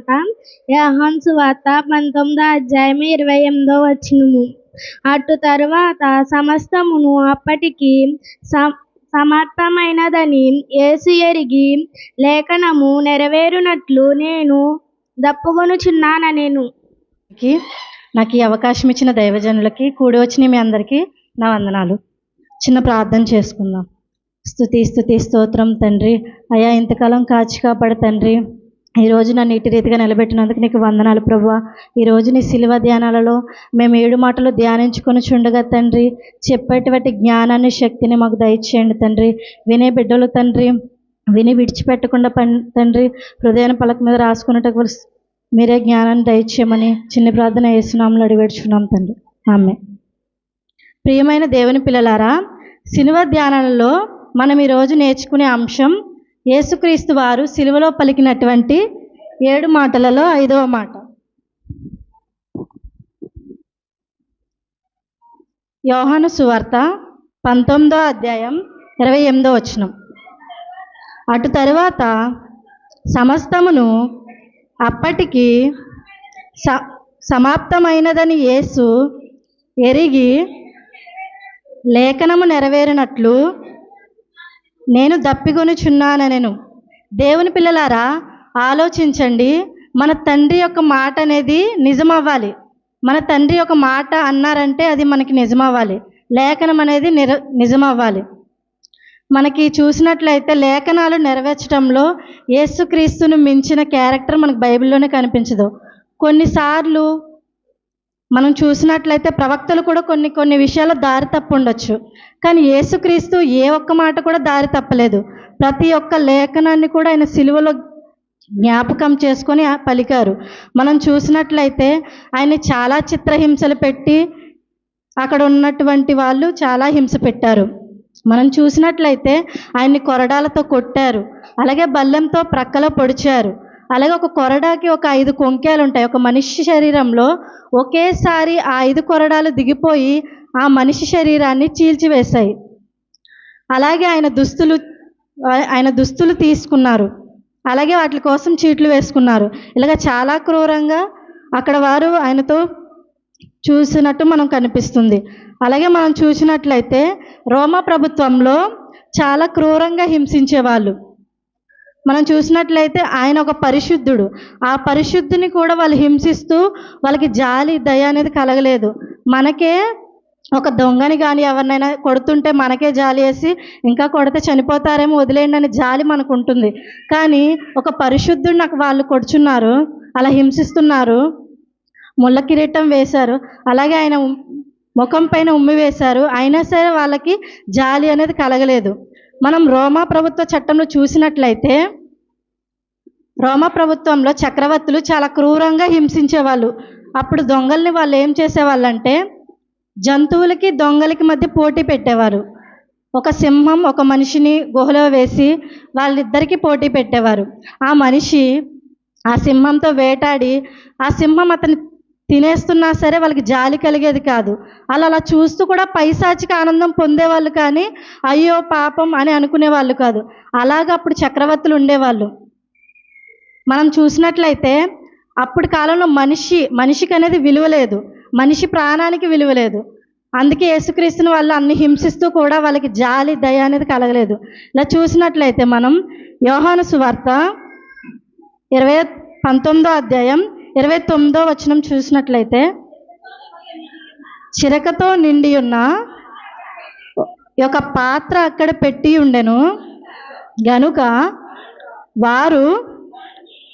మాట యెహోను సువార్త పంతొమ్మిదో అధ్యాయం ఇరవై ఎనిమిదో వచ్చినము అటు తరువాత సమస్తమును అప్పటికి సమర్థమైనదని ఏసు ఎరిగి లేఖనము నెరవేరునట్లు నేను దప్పుకొనుచున్నానెను నేను నాకు ఈ అవకాశం ఇచ్చిన దైవజనులకి కూడి వచ్చిన మీ అందరికీ నా వందనాలు. చిన్న ప్రార్థన చేసుకుందాం. స్థుతి స్థుతి స్తోత్రం తండ్రి. అయా ఇంతకాలం కాచి కాపాడు తండ్రి. ఈ రోజు నన్ను ఇటు రీతిగా నిలబెట్టినందుకు నీకు వందనాలు ప్రభు ఈ రోజు నీ శిలువ ధ్యానాలలో మేము ఏడు మాటలు ధ్యానించుకొని చుండగా తండ్రి. చెప్పేటువంటి జ్ఞానాన్ని శక్తిని మాకు దయచేయండి తండ్రి. వినే బిడ్డలు తండ్రి. విని విడిచిపెట్టకుండా పన్ తండ్రి హృదయాన్ని పలక మీద రాసుకునేటకు మీరే జ్ఞానాన్ని దయచేయమని చిన్న ప్రార్థన వేస్తున్నాములు అడిగేడుచున్నాం తండ్రి. ఆమె ప్రియమైన దేవుని పిల్లలారా సిలువ ధ్యానాలలో మనం ఈరోజు నేర్చుకునే అంశం యేసుక్రీస్తు వారు సిలువలో పలికినటువంటి ఏడు మాటలలో ఐదవ మాట. యోహాను సువార్త పంతొమ్మిదో అధ్యాయం ఇరవై ఎనిమిదో వచనం. అటు తరువాత సమస్తమును అప్పటికి స సమాప్తమైనదని యేసు ఎరిగి లేఖనము నెరవేరినట్లు నేను దప్పికొనుచున్నానెను దేవుని పిల్లలారా ఆలోచించండి. మన తండ్రి యొక్క మాట అనేది నిజమవ్వాలి. మన తండ్రి యొక్క మాట అన్నారంటే అది మనకి నిజమవ్వాలి. లేఖనం అనేది నిర నిజమవ్వాలి. మనకి చూసినట్లయితే లేఖనాలు నెరవేర్చడంలో యేసుక్రీస్తును మించిన క్యారెక్టర్ మనకు బైబిల్లోనే కనిపించదు. కొన్నిసార్లు మనం చూసినట్లయితే ప్రవక్తలు కూడా కొన్ని కొన్ని విషయాలు దారి తప్పు ఉండొచ్చు కానీ యేసుక్రీస్తు ఏ ఒక్క మాట కూడా దారి తప్పలేదు. ప్రతి ఒక్క లేఖనాన్ని కూడా ఆయన సిలువలో జ్ఞాపకం చేసుకొని పలికారు. మనం చూసినట్లయితే ఆయన చాలా చిత్రహింసలు పెట్టి అక్కడ ఉన్నటువంటి వాళ్ళు చాలా హింస పెట్టారు. మనం చూసినట్లయితే ఆయన్ని కొరడాలతో కొట్టారు. అలాగే బల్లెంతో ప్రక్కలో పొడిచారు. అలాగే ఒక కొరడాకి ఒక ఐదు కొంకెలు ఉంటాయి ఒక మనిషి శరీరంలో ఒకేసారి ఆ ఐదు కొరడాలు దిగిపోయి ఆ మనిషి శరీరాన్ని చీల్చివేశాయి. అలాగే ఆయన దుస్తులు ఆయన దుస్తులు తీసుకున్నారు. అలాగే వాటి కోసం చీట్లు వేసుకున్నారు. ఇలాగ చాలా క్రూరంగా అక్కడ వారు ఆయనతో చూసినట్టు మనం కనిపిస్తుంది. అలాగే మనం చూసినట్లయితే రోమా ప్రభుత్వంలో చాలా క్రూరంగా హింసించేవాళ్ళు. మనం చూసినట్లయితే ఆయన ఒక పరిశుద్ధుడు. ఆ పరిశుద్ధిని కూడా వాళ్ళు హింసిస్తూ వాళ్ళకి జాలి దయ అనేది కలగలేదు. మనకే ఒక దొంగని కానీ ఎవరినైనా కొడుతుంటే మనకే జాలి వేసి ఇంకా కొడితే చనిపోతారేమో వదిలేయండి అనే జాలి మనకు ఉంటుంది కానీ ఒక పరిశుద్ధుడు నాకు వాళ్ళు కొడుచున్నారు అలా హింసిస్తున్నారు ముళ్ళ కిరీటం వేశారు అలాగే ఆయన ముఖం పైన ఉమ్మి వేశారు అయినా సరే వాళ్ళకి జాలి అనేది కలగలేదు. మనం రోమా ప్రభుత్వ చట్టంలో చూసినట్లయితే రోమా ప్రభుత్వంలో చక్రవర్తులు చాలా క్రూరంగా హింసించేవాళ్ళు. అప్పుడు దొంగల్ని వాళ్ళు ఏం చేసేవాళ్ళంటే జంతువులకి దొంగలకి మధ్య పోటీ పెట్టేవారు. ఒక సింహం ఒక మనిషిని గుహలో వేసి వాళ్ళిద్దరికీ పోటీ పెట్టేవారు. ఆ మనిషి ఆ సింహంతో వేటాడి ఆ సింహం అతని తినేస్తున్నా సరే వాళ్ళకి జాలి కలిగేది కాదు. అలా అలా చూస్తూ కూడా పైశాచిక ఆనందం పొందేవాళ్ళు కానీ అయ్యో పాపం అని అనుకునే వాళ్ళు కాదు. అలాగ అప్పుడు చక్రవర్తులు ఉండేవాళ్ళు. మనం చూసినట్లయితే అప్పటి కాలంలో మనిషి మనిషికి అనేది విలువ లేదు. మనిషి ప్రాణానికి విలువ లేదు. అందుకే యేసుక్రీస్తుని వాళ్ళు అన్ని హింసిస్తూ కూడా వాళ్ళకి జాలి దయ అనేది కలగలేదు. ఇలా చూసినట్లయితే మనం యోహాను సువార్త ఇరవై పంతొమ్మిదో అధ్యాయం ఇరవై తొమ్మిదో వచనం చూసినట్లయితే చిరకతో నిండి ఉన్న ఒక పాత్ర అక్కడ పెట్టి ఉండెను. గనుక వారు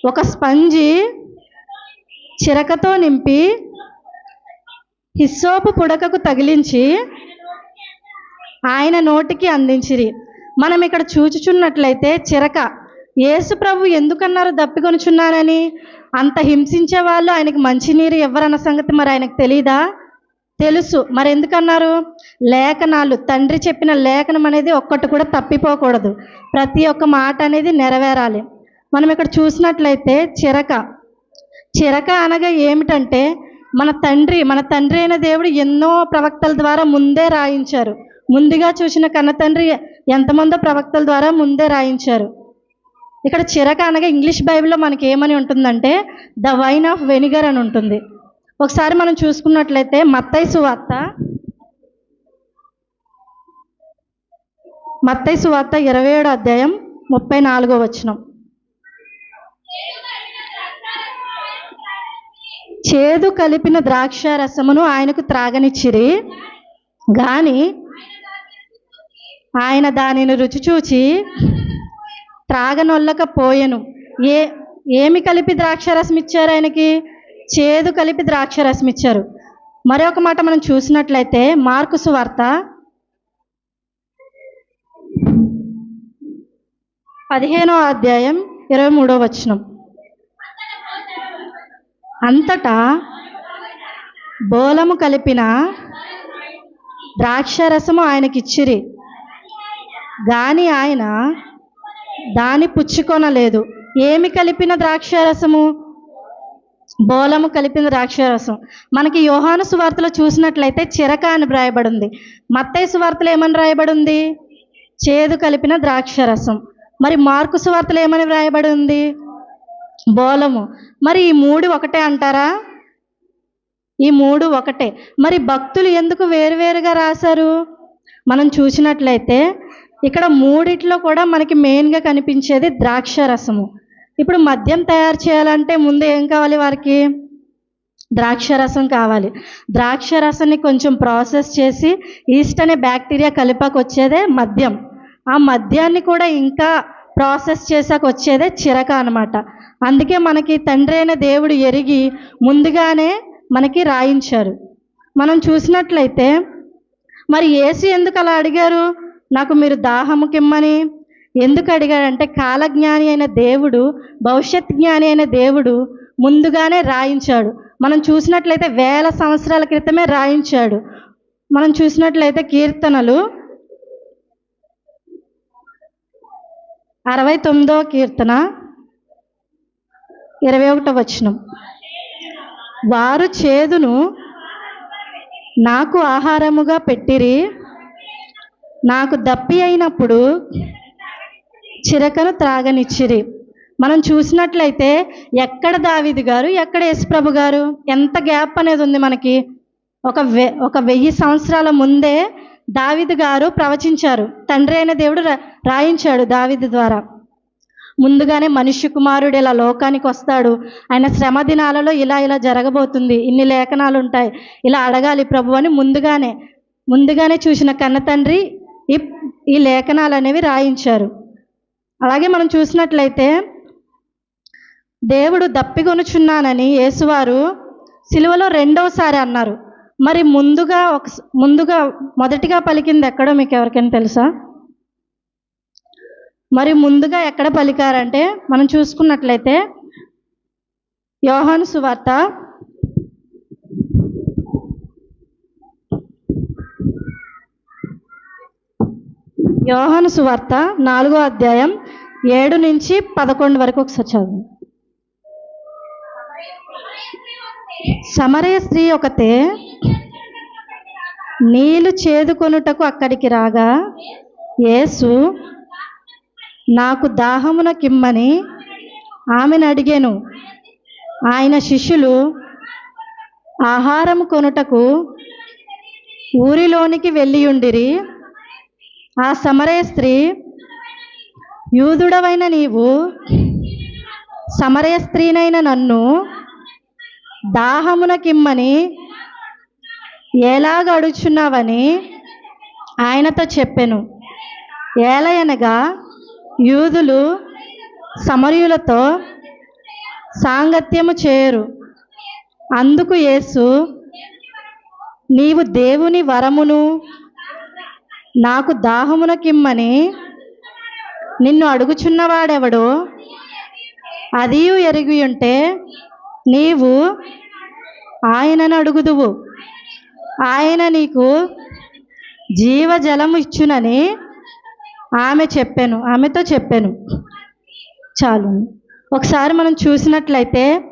ఒక స్పంజి చిరకతో నింపి హిస్సోపు పుడకకు తగిలించి ఆయన నోటికి అందించిరి. మనం ఇక్కడ చూచుచున్నట్లయితే చిరక యేసు ప్రభు ఎందుకన్నారు దప్పికొనుచున్నానని అంత హింసించే వాళ్ళు ఆయనకి మంచినీరు ఇవ్వరన్న సంగతి మరి ఆయనకు తెలీదా? తెలుసు. మరి ఎందుకన్నారు? లేఖనాలు. తండ్రి చెప్పిన లేఖనం అనేది ఒక్కటి కూడా తప్పిపోకూడదు. ప్రతి ఒక్క మాట అనేది నెరవేరాలి. మనం ఇక్కడ చూసినట్లయితే చిరక. చిరక అనగా ఏమిటంటే మన తండ్రి మన తండ్రి అయిన దేవుడు ఎన్నో ప్రవక్తల ద్వారా ముందే రాయించారు. ముందుగా చూసిన కన్న తండ్రి ఎంతమందో ప్రవక్తల ద్వారా ముందే రాయించారు. ఇక్కడ చిరక అనగా ఇంగ్లీష్ బైబిల్లో మనకి ఏమని ఉంటుందంటే ద వైన్ ఆఫ్ వెనిగర్ అని ఉంటుంది. ఒకసారి మనం చూసుకున్నట్లయితే మత్తైసు సువార్త మత్తైసు సువార్త ఇరవై ఏడు అధ్యాయం ముప్పై నాలుగో వచనం. చేదు కలిపిన ద్రాక్ష రసమును ఆయనకు త్రాగనిచ్చిరి గాని ఆయన దానిని రుచి చూచి త్రాగనొల్లకపోయెను. ఏ ఏమి కలిపి ద్రాక్షరసం ఇచ్చారు ఆయనకి? చేదు కలిపి ద్రాక్షరసం ఇచ్చారు మరొక మాట మనం చూసినట్లయితే మార్కు సువార్త పదిహేనో అధ్యాయం ఇరవై మూడో వచనం. అంతటా బోలము కలిపిన ద్రాక్షరసము ఆయనకిచ్చిరి. గాని ఆయన దాని పుచ్చుకొనలేదు. ఏమి కలిపిన ద్రాక్షారసము? బోలము కలిపిన ద్రాక్షారసం. మనకి యోహాను సువార్తలో చూసినట్లయితే చిరక అని రాయబడింది మత్తయ్య సువార్తలో ఏమని రాయబడింది చేదు కలిపిన ద్రాక్షరసం. మరి మార్కు సువార్తలో ఏమని వ్రాయబడి ఉంది బోలము. మరి ఈ మూడు ఒకటే అంటారా? ఈ మూడు ఒకటే. మరి భక్తులు ఎందుకు వేరువేరుగా రాశారు? మనం చూసినట్లయితే ఇక్కడ మూడిట్లో కూడా మనకి మెయిన్గా కనిపించేది ద్రాక్ష రసము. ఇప్పుడు మద్యం తయారు చేయాలంటే ముందు ఏం కావాలి వారికి? ద్రాక్ష రసం కావాలి. ద్రాక్ష రసాన్ని కొంచెం ప్రాసెస్ చేసి ఈస్ట్ అనే బ్యాక్టీరియా కలిపాకు వచ్చేదే మద్యం. ఆ మద్యాన్ని కూడా ఇంకా ప్రాసెస్ చేశాక వచ్చేదే చిరక అనమాట అందుకే మనకి తండ్రి అయిన దేవుడు ఎరిగి ముందుగానే మనకి రాయించారు. మనం చూసినట్లయితే మరి ఏసు ఎందుకు అలా అడిగారు? నాకు మీరు దాహము కిమ్మని ఎందుకు అడిగాడంటే కాలజ్ఞాని అయిన దేవుడు భవిష్యత్ జ్ఞాని అయిన దేవుడు ముందుగానే రాయించాడు. మనం చూసినట్లయితే వేల సంవత్సరాల క్రితమే రాయించాడు. మనం చూసినట్లయితే కీర్తనలు అరవై తొమ్మిదవ కీర్తన ఇరవై ఒకటో వచనం. వారు చేదును నాకు ఆహారముగా పెట్టిరి నాకు దప్పి అయినప్పుడు చిరకను త్రాగనిచ్చిరి. మనం చూసినట్లయితే ఎక్కడ దావిది గారు ఎక్కడ యేసుప్రభు గారు? ఎంత గ్యాప్ అనేది ఉంది మనకి. ఒక వె ఒక వెయ్యి సంవత్సరాల ముందే దావిది గారు ప్రవచించారు. తండ్రి అయిన దేవుడు రాయించాడు దావిది ద్వారా. ముందుగానే మనుష్య కుమారుడు ఇలా లోకానికి వస్తాడు. ఆయన శ్రమ దినాలలో ఇలా ఇలా జరగబోతుంది. ఇన్ని లేఖనాలు ఉంటాయి ఇలా అడగాలి ప్రభు అని ముందుగానే ముందుగానే చూసిన కన్న తండ్రి ఈ ఈ లేఖనాలు అనేవి రాయించారు. అలాగే మనం చూసినట్లయితే దేవుడు దప్పికొనుచున్నానని యేసువారు సిలువలో రెండవసారి అన్నారు. మరి ముందుగా ఒక ముందుగా మొదటిగా పలికింది ఎక్కడో మీకు ఎవరికైనా తెలుసా? మరి ముందుగా ఎక్కడ పలికారంటే మనం చూసుకున్నట్లయితే యోహాను సువార్త యోహాను సువార్త నాలుగో అధ్యాయం ఏడు నుంచి పదకొండు వరకు ఒకసారి చదువు. సమరయ స్త్రీ ఒకతే నీళ్ళు చేదుకొనుటకు అక్కడికి రాగా యేసు నాకు దాహమున కిమ్మని ఆమెను అడిగాను. ఆయన శిష్యులు ఆహారం కొనుటకు ఊరిలోనికి వెళ్ళియుండిరి. ఆ సమరయ స్త్రీ యూదుడవైన నీవు సమరయ స్త్రీనైన నన్ను దాహమునకిమ్మని ఎలాగ అడుచున్నావని ఆయనతో చెప్పెను. ఏలయనగా యూదులు సమరయులతో సాంగత్యము చేయరు అందుకు యేసు నీవు దేవుని వరమును నాకు దాహమునకిమ్మని నిన్ను అడుగుచున్నవాడెవడో? అది ఎరిగి ఉంటే నీవు ఆయనను అడుగుదువు. ఆయన నీకు జీవజలము ఇచ్చునని ఆమె చెప్పాను ఆమెతో చెప్పాను. చాలు. ఒకసారి మనం చూసినట్లయితే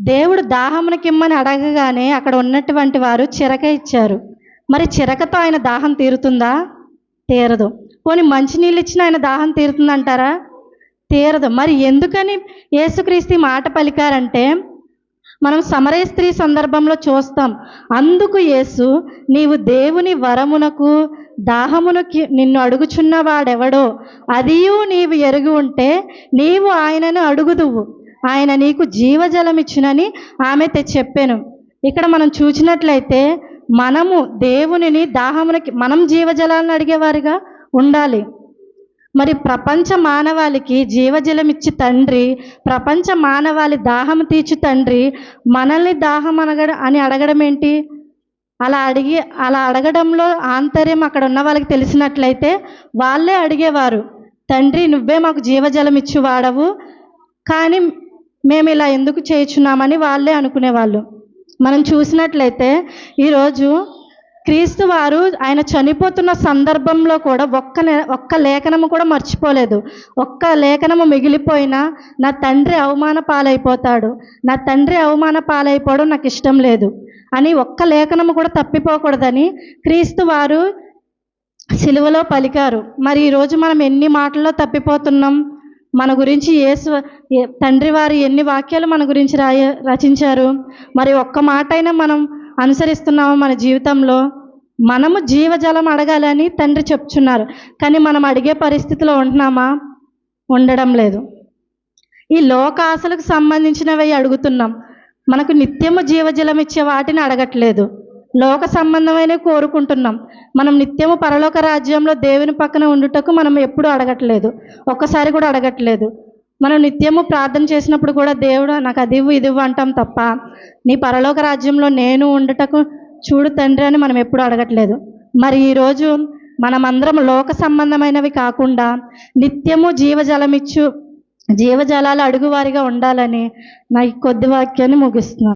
దేవుడు దాహమునకిమ్మని అడగగానే అక్కడ ఉన్నటువంటి వారు చిరక ఇచ్చారు. మరి చిరకతో ఆయన దాహం తీరుతుందా? తీరదు. పోనీ మంచినీళ్ళు ఇచ్చిన ఆయన దాహం తీరుతుందంటారా? తీరదు. మరి ఎందుకని యేసుక్రీస్తు మాట పలికారంటే మనం సమరయ స్త్రీ సందర్భంలో చూస్తాం అందుకు యేసు నీవు దేవుని వరమునకు దాహమునకి నిన్ను అడుగుచున్నవాడెవడో అదియు నీవు ఎరుగు ఉంటే నీవు ఆయనను అడుగుదువు. ఆయన నీకు జీవజలం ఇచ్చునని ఆమె చెప్పాను. ఇక్కడ మనం చూసినట్లయితే మనము దేవునిని దాహమునకి మనం జీవజలాలను అడిగేవారిగా ఉండాలి. మరి ప్రపంచ మానవాళికి జీవజలం ఇచ్చి తండ్రి ప్రపంచ మానవాళి దాహం తీర్చు తండ్రి మనల్ని దాహం అనగ అని అడగడం ఏంటి అలా అడిగి అలా అడగడంలో ఆంతర్యం అక్కడ ఉన్న వాళ్ళకి తెలిసినట్లయితే వాళ్ళే అడిగేవారు తండ్రి నువ్వే మాకు జీవజలం ఇచ్చి వాడవు కానీ మేము ఇలా ఎందుకు చేయుచున్నామని వాళ్ళే అనుకునేవాళ్ళు. మనం చూసినట్లయితే ఈరోజు క్రీస్తు వారు ఆయన చనిపోతున్న సందర్భంలో కూడా ఒక్క ఒక్క లేఖనము కూడా మర్చిపోలేదు. ఒక్క లేఖనము మిగిలిపోయినా నా తండ్రి అవమాన పాలైపోతాడు. నా తండ్రి అవమాన పాలైపోవడం నాకు ఇష్టం లేదు. అని ఒక్క లేఖనము కూడా తప్పిపోకూడదని క్రీస్తు వారు సిలువలో పలికారు. మరి ఈరోజు మనం ఎన్ని మాటల్లో తప్పిపోతున్నాం? మన గురించి యేసు తండ్రి వారు ఎన్ని వాక్యాలు మన గురించి రాయ రచించారు? మరి ఒక్క మాట అయినా మనం అనుసరిస్తున్నాము మన జీవితంలో? మనము జీవజలం అడగాలని తండ్రి చెప్తున్నారు. కానీ మనం అడిగే పరిస్థితిలో ఉంటున్నామా? ఉండడం లేదు. ఈ లోక ఆశలకు సంబంధించినవి అడుగుతున్నాం. మనకు నిత్యము జీవజలం ఇచ్చే వాటిని అడగట్లేదు. లోక సంబంధమైనవి కోరుకుంటున్నాం. మనం నిత్యము పరలోక రాజ్యంలో దేవుని పక్కన ఉండుటకు మనం ఎప్పుడూ అడగట్లేదు. ఒక్కసారి కూడా అడగట్లేదు. మనం నిత్యము ప్రార్థన చేసినప్పుడు కూడా దేవుడు నాకు అది ఇవ్వు ఇది ఇవ్వు అంటాం తప్ప నీ పరలోక రాజ్యంలో నేను ఉండటకు చూడు తండ్రి అని మనం ఎప్పుడు అడగట్లేదు. మరి ఈరోజు మనమందరం లోక సంబంధమైనవి కాకుండా నిత్యము జీవజలమిచ్చు జీవజలాలు అడుగువారిగా ఉండాలని నా ఈ కొద్ది వాక్యాన్ని ముగిస్తున్నాను.